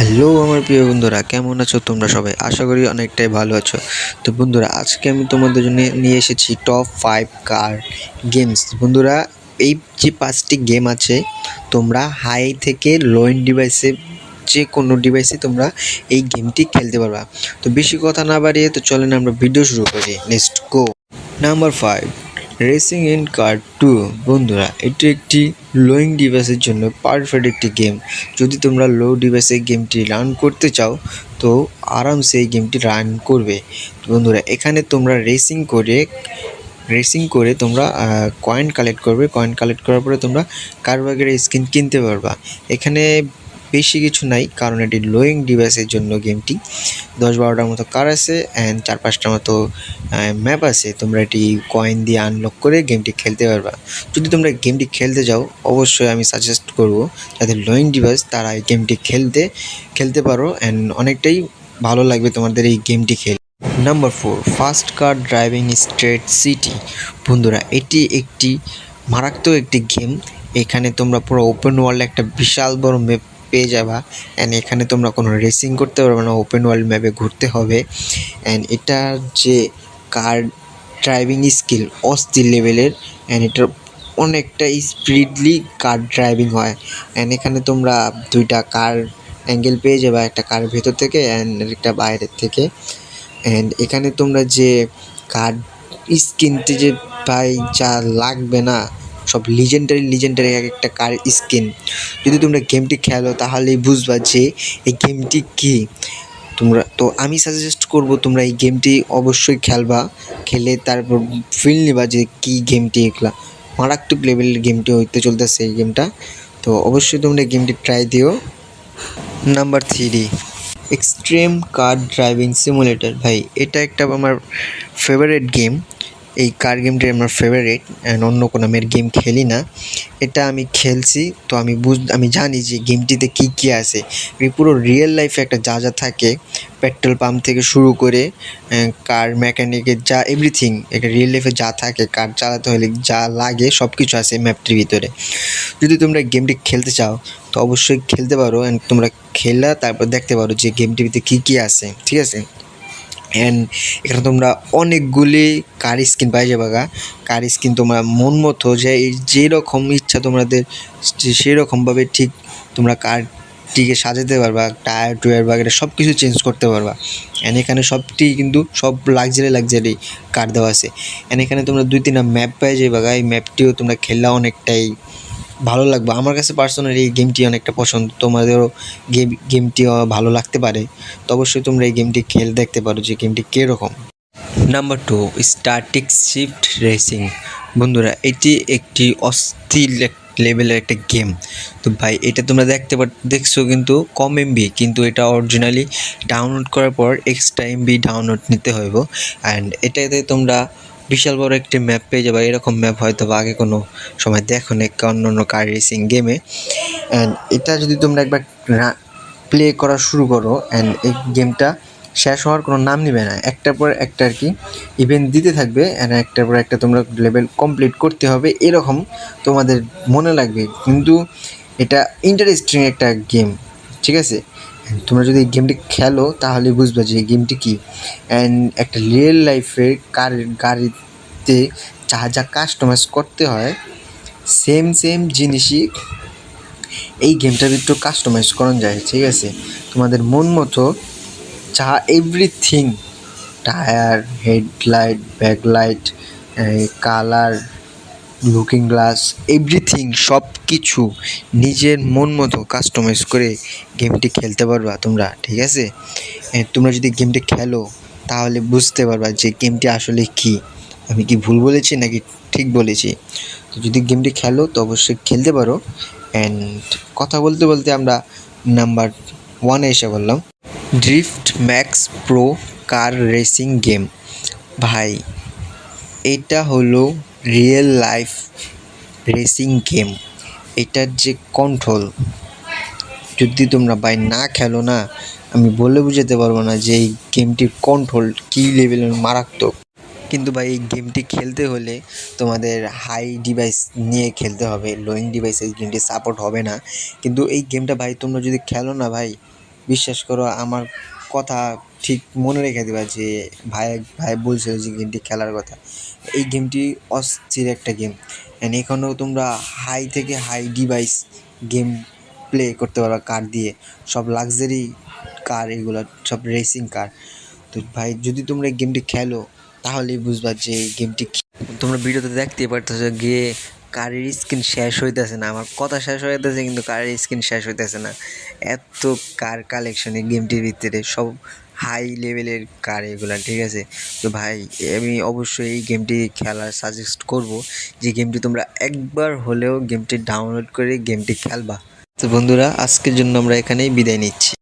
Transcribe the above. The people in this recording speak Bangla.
হ্যালো আমার প্রিয় বন্ধুরা, কেমন আছো তোমরা সবাই? আশা করি অনেকটাই ভালো আছো। তো বন্ধুরা, আজকে আমি তোমাদের জন্য নিয়ে এসেছি টপ ফাইভ কার গেমস বন্ধুরা, এই যে পাঁচটি গেম আছে, তোমরা হাই থেকে লো এন্ড ডিভাইসে যে কোনো ডিভাইসে তোমরা এই গেমটি খেলতে পারবা। তো বেশি কথা না বাড়িয়ে, তো চলেন আমরা ভিডিও শুরু করি। Next go number five racing in car two বন্ধুরা, এটি একটি লোয়িং ডিভাইসের জন্য পারফেক্ট একটি গেম যদি তোমরা লো ডিভাইসে গেমটি রান করতে চাও, তো আরামসে এই গেমটি রান করবে। বন্ধুরা, এখানে তোমরা রেসিং করে রেসিং করে তোমরা কয়েন কালেক্ট করবে। কয়েন কালেক্ট করার পরে তোমরা কারবাগের স্কিন কিনতে পারবা। এখানে বেশি কিছু নাই, কারণ এটি লোয়িং ডিভাইসের জন্য গেমটি দশ বারোটার মতো কার আছে অ্যান্ড চার পাঁচটার মতো ম্যাপ আছে। তোমরা এটি কয়েন দিয়ে আনলক করে গেমটি খেলতে পারবা। যদি তোমরা গেমটি খেলতে যাও, অবশ্যই আমি সাজেস্ট করব যাদের লোয়িং ডিভাইস তারা এই গেমটি খেলতে খেলতে পারো অ্যান্ড অনেকটাই ভালো লাগবে তোমাদের এই গেমটি খেলে। Number four fast car driving straight city বন্ধুরা, এটি একটি মারাত্মক একটি গেম এখানে তোমরা পুরো ওপেন ওয়ার্ল্ড একটা বিশাল বড় ম্যাপ পেয়ে যাবা। অ্যান্ড এখানে তোমরা কোনো রেসিং করতে পারবে না ওপেন ওয়ার্ল্ড ম্যাপে ঘুরতে হবে। অ্যান্ড এটার যে কার ড্রাইভিং স্কিল অস্থির লেভেলের অ্যান্ড এটার অনেকটা স্পিডলি কার ড্রাইভিং হয়। অ্যান্ড এখানে তোমরা দুইটা কার অ্যাঙ্গেল পেয়ে যাবে, একটা কার ভেতর থেকে অ্যান্ড একটা বাইরের থেকে। অ্যান্ড এখানে তোমরা যে কার স্কিনতে যে ভাই যা লাগবে না সব লিজেন্ডারি লিজেন্ডারি এক একটা কার স্কিন যদি তোমরা গেমটি খেলো, তাহলেই বুঝবা যে এই গেমটি কী। তোমরা, তো আমি সাজেস্ট করব তোমরা এই গেমটি অবশ্যই খেলবা, খেলে তারপর ফিল নিবা যে কী গেমটি এগুলা। মারাত্মক লেভেলের গেমটি হইতে চলতেছে এই গেমটা তো অবশ্যই তোমরা গেমটি ট্রাই দিও। Number three extreme car driving simulator ভাই, এটা একটা আমার ফেভারিট গেম এই কার গেমটি আমার ফেভারিট অ্যান্ড অন্য কোনো আমি গেম খেলি না। এটা আমি খেলছি, তো আমি বুঝ, আমি জানি যে গেমটিতে কী কী আছে। পুরো রিয়েল লাইফে একটা যা যা থাকে পেট্রোল পাম্প থেকে শুরু করে কার মেকানিকের যা এভরিথিং একটা রিয়েল লাইফে যা থাকে কার চালাতে হলে যা লাগে সব কিছু আছে ম্যাপটির ভিতরে। যদি তোমরা গেমটি খেলতে চাও, তো অবশ্যই খেলতে পারো অ্যান্ড তোমরা খেলা, তারপর দেখতে পারো যে গেমটির ভিতরে কী কী আছে, ঠিক আছে? অ্যান্ড এখানে তোমরা অনেকগুলি কার স্কিন পাই যাবে গা। কার স্কিন তোমরা মন মতো যে যেরকম ইচ্ছা তোমাদের সেরকমভাবে ঠিক তোমরা কারটিকে সাজাতে পারবা টায়ার টুয়ার বা এটা সব কিছু চেঞ্জ করতে পারবা। অ্যান্ড এখানে সবটি কিন্তু সব লাক্সারি লাক্সারি কার দেওয়া আছে। অ্যান্ড এখানে তোমরা দুই তিনটা ম্যাপ পাই যাবে গা। এই ম্যাপটিও তোমরা খেললে অনেকটাই। ভালো লাগবে। আমার কাছে পার্সোনালি এই গেমটি অনেকটা পছন্দ। তোমাদেরও গেম গেমটি ভালো লাগতে পারে। তো অবশ্যই তোমরা এই গেমটি খেল দেখতে পারো যে গেমটি কীরকম। Number two static shift racing বন্ধুরা, এটি একটি অস্থির লেভেলের একটা গেম তো ভাই, এটা তোমরা দেখতে দেখছ কিন্তু কম এমবি কিন্তু এটা অরিজিনালি ডাউনলোড করার পর এক্সট্রা এমবি ডাউনলোড নিতে হইব। অ্যান্ড এটাতে তোমরা বিশাল বড় একটি ম্যাপ পেয়ে যাবে। এরকম ম্যাপ হয়তো বা আগে কোনো সময় দেখো না অন্য অন্য কার রেসিং গেমে অ্যান্ড এটা যদি তোমরা একবার প্লে করা শুরু করো অ্যান্ড এই গেমটা শেষ হওয়ার কোনো নাম নেবে না। একটার পর একটা আর কি ইভেন্ট দিতে থাকবে অ্যান্ড একটার পর একটা তোমরা লেভেল কমপ্লিট করতে হবে। এরকম তোমাদের মনে লাগবে। কিন্তু এটা ইন্টারেস্টিং একটা গেম ঠিক আছে? তোমরা যদি এই গেমটি খেলো, তাহলে বুঝবে যে এই গেমটি কী? অ্যান্ড একটা রিয়েল লাইফের কার, গাড়িতে যা যা কাস্টমাইজ করতে হয় সেম সেম জিনিসই এই গেমটার ভিতরে কাস্টমাইজ করা যায়, ঠিক আছে? তোমাদের মন মতো যা everything tyre headlight backlight colour looking glass everything সব কিছু নিজের মন মতো কাস্টমাইজ করে গেমটি খেলতে পারবা তোমরা, ঠিক আছে? তোমরা যদি গেমটি খেলো, তাহলে বুঝতে পারবা যে গেমটি আসলে কী। আমি কি ভুল বলেছি নাকি ঠিক বলেছি? তো যদি গেমটি খেলো, তো অবশ্যই খেলতে পারো। অ্যান্ড কথা বলতে বলতে আমরা নাম্বার ওয়ানে এসে বললাম drift max pro car racing game ভাই, এটা হলো রিয়েল লাইফ রেসিং গেম এটার যে কন্ট্রোল যদি তোমরা ভাই না খেলো না, আমি বলে বুঝাতে পারব না যে এই গেমটির কন্ট্রোল কী লেভেলের মারাত্মক। কিন্তু ভাই, এই গেমটি খেলতে হলে তোমাদের হাই ডিভাইস নিয়ে খেলতে হবে লোয়িং ডিভাইসে এই গেমটি সাপোর্ট হবে না। কিন্তু এই গেমটা ভাই, তোমরা যদি খেলো না ভাই, বিশ্বাস করো, আমার কথা ঠিক মনে রেখে দেবা যে ভাই ভাই বলছিল যে গেমটি খেলার কথা। এই গেমটি অস্থির একটা গেম অ্যান্ড এখানেও তোমরা হাই থেকে হাই ডিভাইস গেম প্লে করতে পারবা কার দিয়ে। সব লাক্সারি কার এগুলো, সব রেসিং কার তো ভাই, যদি তোমরা এই গেমটি খেলো, তাহলেই বুঝবা যে এই গেমটি তোমরা ভিডিওতে দেখতেই পারতেছো গিয়ে কারের স্কিন শেষ হইতেছে না। আমার কথা শেষ হইতেছে, কিন্তু কারের স্কিন শেষ হইতেছে না। এত কার কালেকশন এই গেমটির ভিতরে। সব হাই লেভেলের কার এগুলো, ঠিক আছে? তো ভাই, আমি অবশ্যই এই গেমটি খেলার সাজেস্ট করব যে গেমটি তোমরা একবার হলেও গেমটি ডাউনলোড করে গেমটি খেলবা। তো বন্ধুরা, আজকের জন্য আমরা এখানেই বিদায় নিচ্ছি।